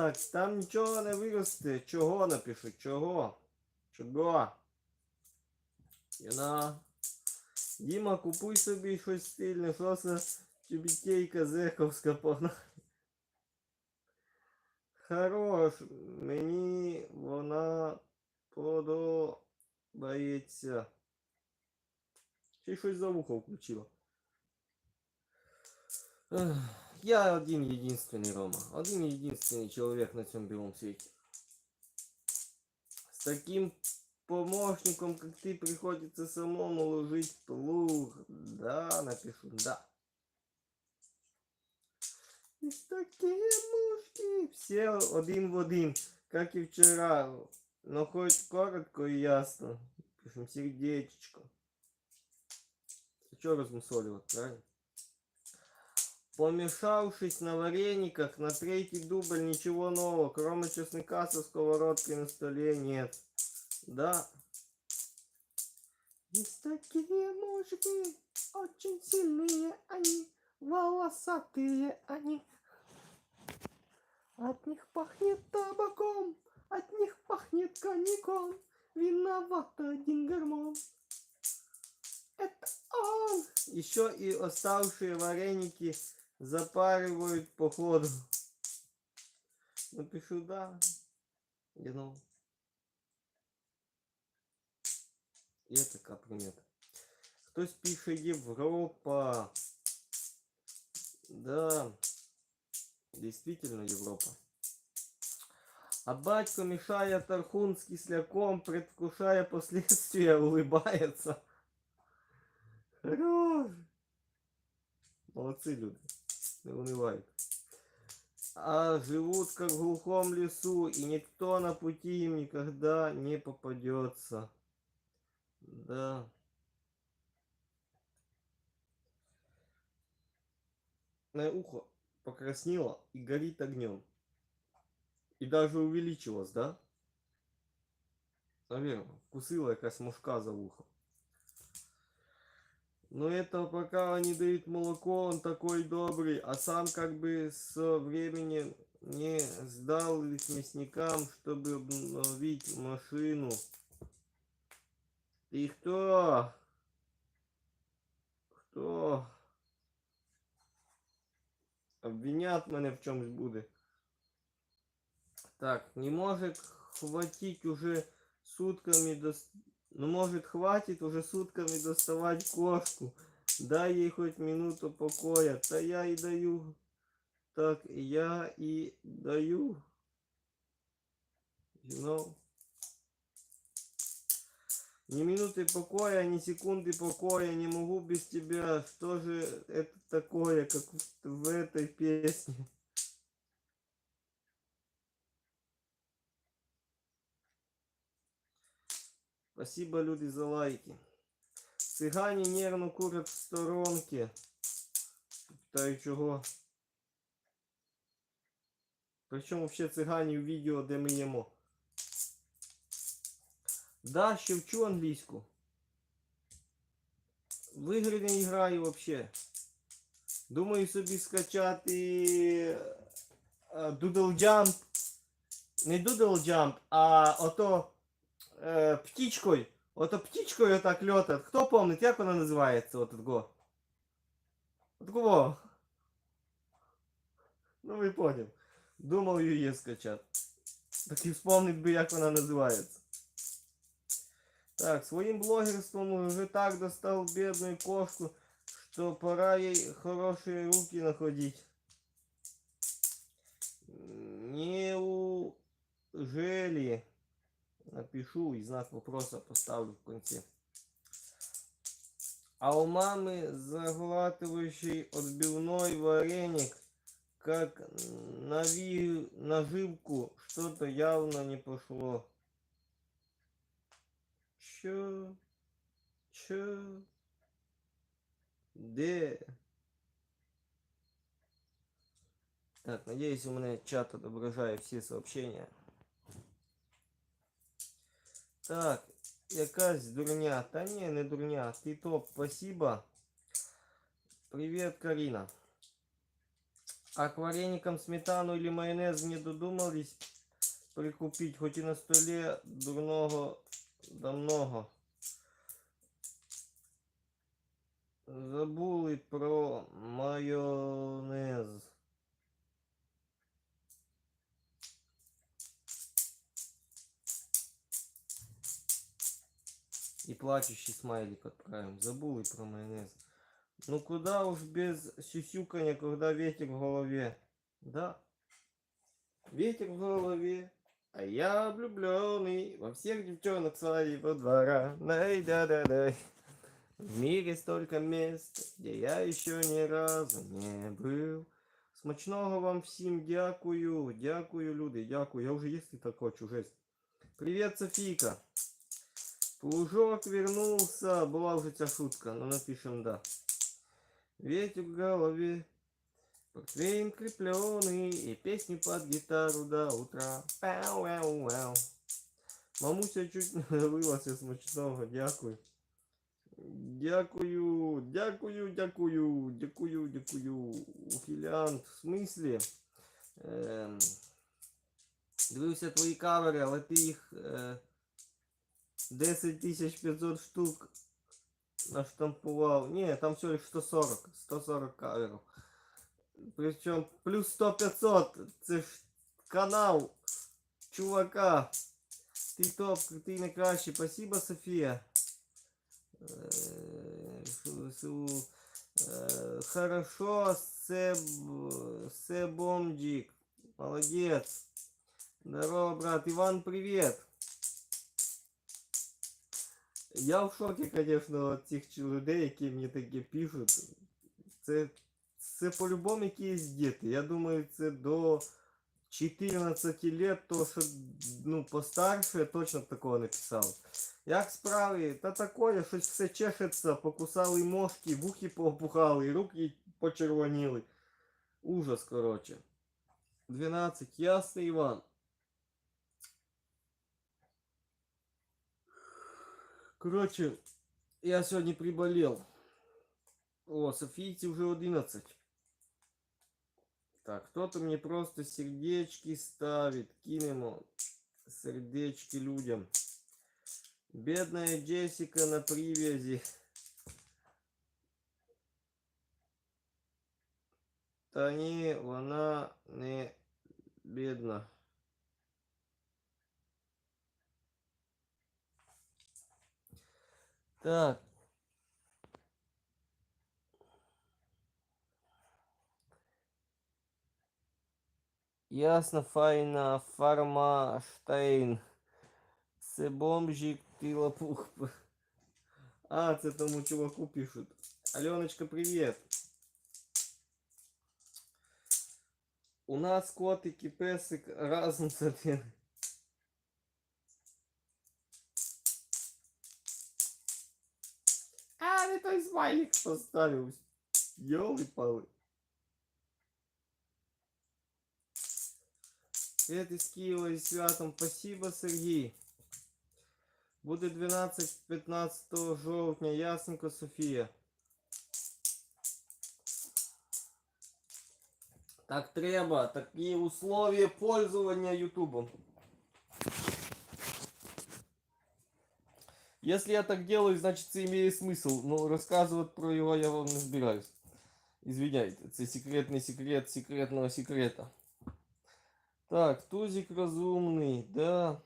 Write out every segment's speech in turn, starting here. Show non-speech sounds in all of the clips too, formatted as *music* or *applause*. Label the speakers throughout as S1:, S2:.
S1: Так, там нічого не виросте. Чого напишу? Чого? Чого? Яна. Діма, купуй собі щось стильне, що це тюбітейка зековська погнала. Хорош, мені вона подобається. Ще й щось за вухо включила. Ех, Я один единственный, Рома. Один единственный человек на всем белом свете. С таким помощником, как ты, приходится самому ложить плуг. Да, напишу, да. И такие мушки. Все один в один, как и вчера. Но хоть коротко и ясно. Пишем сердечко. Что размусоливать, правильно? Помешавшись на варениках, на третий дубль ничего нового, кроме чеснока со сковородкой на столе нет. Да. Есть такие мужики, очень сильные они, волосатые они. От них пахнет табаком, от них пахнет коньяком, виноват один гормон. Это он! Еще и оставшие вареники запаривают по ходу. Напишу да. You know. Є така примета. Хтось пише Європа. Да. Действительно Європа. А батько мешая тархун с кисляком, предвкушая последствия, *laughs* улыбается. Хорош. Молодцы люди. Не унывают. А живут как в глухом лесу, и никто на пути им никогда не попадется. Да. Мое ухо покраснело и горит огнем. И даже увеличилось, да? Наверное, вкусила якась мушка за ухо. Но это пока они дают молоко, он такой добрый, а сам как бы со временем не сдал их мясникам, чтобы обновить машину. Ты кто? Кто? Обвинят мене в чомусь буде. Так, не может хватить уже сутками до... Ну, может, хватит уже сутками доставать кошку. Дай ей хоть минуту покоя. Да я и даю. Так, я и даю. You know? Ни минуты покоя, ни секунды покоя не могу без тебя. Что же это такое, как в, этой песне? Спасибо, люди, за лайки. Цыгане нервно курят в сторонке. Питаю чого. Причому ще цигані в відео, де ми їмо. Да, ще вчу англійську. В ігри не граю вообще. Думаю собі скачати е, Doodle Jump. Не Doodle Jump, а ото е, птичкою. Ото птичкою так льотать. Хто помнить, як вона називається? От го? От кого? Ну ви понял. Думав її скачати. Так і вспомнить би, як вона називається. Так, своим блогерством уже так достал бедную кошку, что пора ей хорошие руки находить. Неужели? Напишу и знак вопроса поставлю в конце. А у мамы заглатывающий отбивной вареник, как нави... наживку, что-то явно не пошло. Чё? Чё? Де? Так, надеюсь, у меня чат отображает все сообщения. Так, якась дурня. Та ні, не дурня. Ти топ, спасибо. Привет, Карина. А к вареникам сметану или майонез не додумались прикупить, хоть и на столе дурного да много. Забули про майонез. И плачущий смайлик отправим. Забули про майонез. Ну куда уж без сюсюканья, когда ветер в голове. Да. Ветер в голове. А я влюбленный во всех девчонок своего двора. Дай да да дай В мире столько мест, где я еще ни разу не был. Смачного вам всім дякую. Дякую, люди, дякую. Я вже їсти так хочу, жесть. Привет, Софійка. Плужок вернулся. Была уже ця шутка, но напишем да. Ветер в голове, портвейн крепленый и песню под гитару до утра. Пау, вау, вау. Мамуся чуть не давилася смачного, дякую. Дякую, дякую, дякую, дякую, дякую. Ухилянт, в смислі? Ем, дивився твої кавери, але ти їх е, 10 500 штук наштампував. Ні, там всього лиш 140, 140 каверів. Причому плюс 100 500, це ж канал чувака. Ти топ, ти найкращий. Спасибо, Софія. Е, шу- шу- е, Хорошо, Себ, Себомджик. Молодец. Здорово, брат. Иван, привет. Я в шокі, звісно, від цих людей, які мені таке пишуть. Це, це по-любому якісь діти. Я думаю, це до 14 лет, то що ну, постарше точно б такого не писав. Як справи? Та такое, щось все чешеться, покусали мошки, вухи поопухали, руки почервоніли. Ужас, короче. 12. Ясно, Іван. Короче, я сьогодні приболел. О, Софійці вже 11. Так, кто-то мне просто сердечки ставит. Кинемо сердечки людям. Бедная Джессика на привязи. Та ні, вона не бідна. Так. Ясно, файна, фармаштейн. Це бомжик, ти лопух. А, це тому чуваку пишут. Аленочка, привет. У нас котик и песик разом один. А, не той смайлик поставил. Ёлы палы. Привет из Киева и святом. Спасибо, Сергей. Буде 12-15 жовтня. Ясненько, Софія. Так треба. Такі условия пользования Ютубом. Если я так делаю, значит это имеет смысл. Но рассказывать про его я вам не собираюсь. Извиняйте, это секретный секрет секретного секрета. Так, Тузик разумный, да.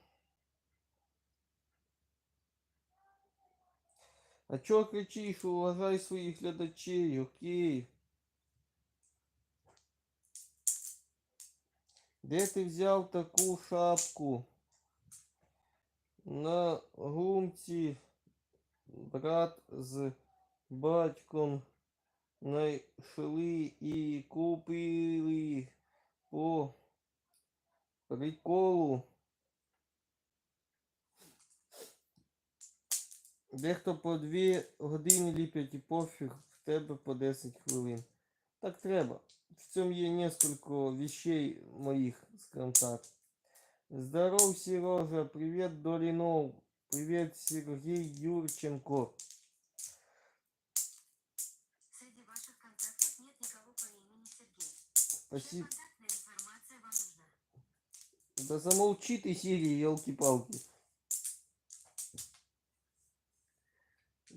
S1: А чё кричишь? Уважай своих глядачей, окей. Де ти взяв таку шапку? На гумці брат з батьком знайшли і купили по приколу. Дехто по 2 години ліпять і пофіг, в тебе по 10 хвилин. Так треба. В цьому є несколько вещей моих, скажем так. Здоров, Сережа, привет, Долинов, привет, Сергей Юрченко.
S2: Среди ваших контактов нет никого по имени Сергей.
S1: Спасибо. Да замолчи ты, Сири, елки-палки.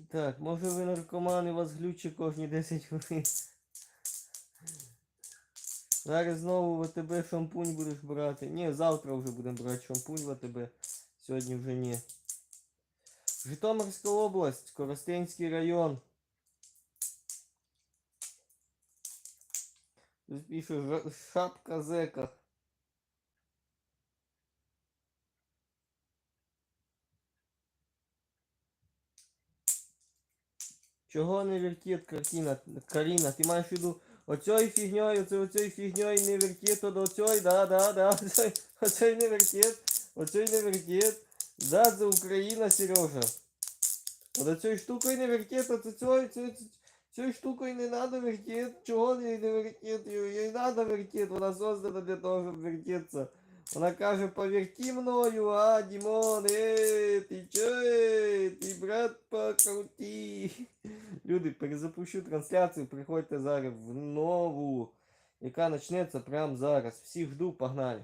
S1: Так, може ви наркомани, вас глюче кожні 10 хвилин. Зараз знову в АТБ шампунь будеш брати. Ні, завтра вже будемо брати шампунь в АТБ. Сьогодні вже ні. Житомирська область, Коростенський район. Тут пише шапка зека. Чого не вертить картина? Каріна, ти маєш в виду оцьою фігньою, це оцьою фігньою не вертить, то до оцьої, да, да, да, оцьою, оцьою не вертить, оцьою не вертить. Да, це Україна, Сережа. От оцьою штукою не вертить, а це цією, цією, цією штукою не надо вертить. Чого не, не вертить? Їй їй надо вертить, вона создана для того, щоб вертеться. Вона каже, поверти мною, а, Дімон, е, ти чо, е, ти брат покрути. Люди, перезапущу трансляцію, приходьте зараз в нову, яка почнеться прямо зараз. Всіх жду, погнали.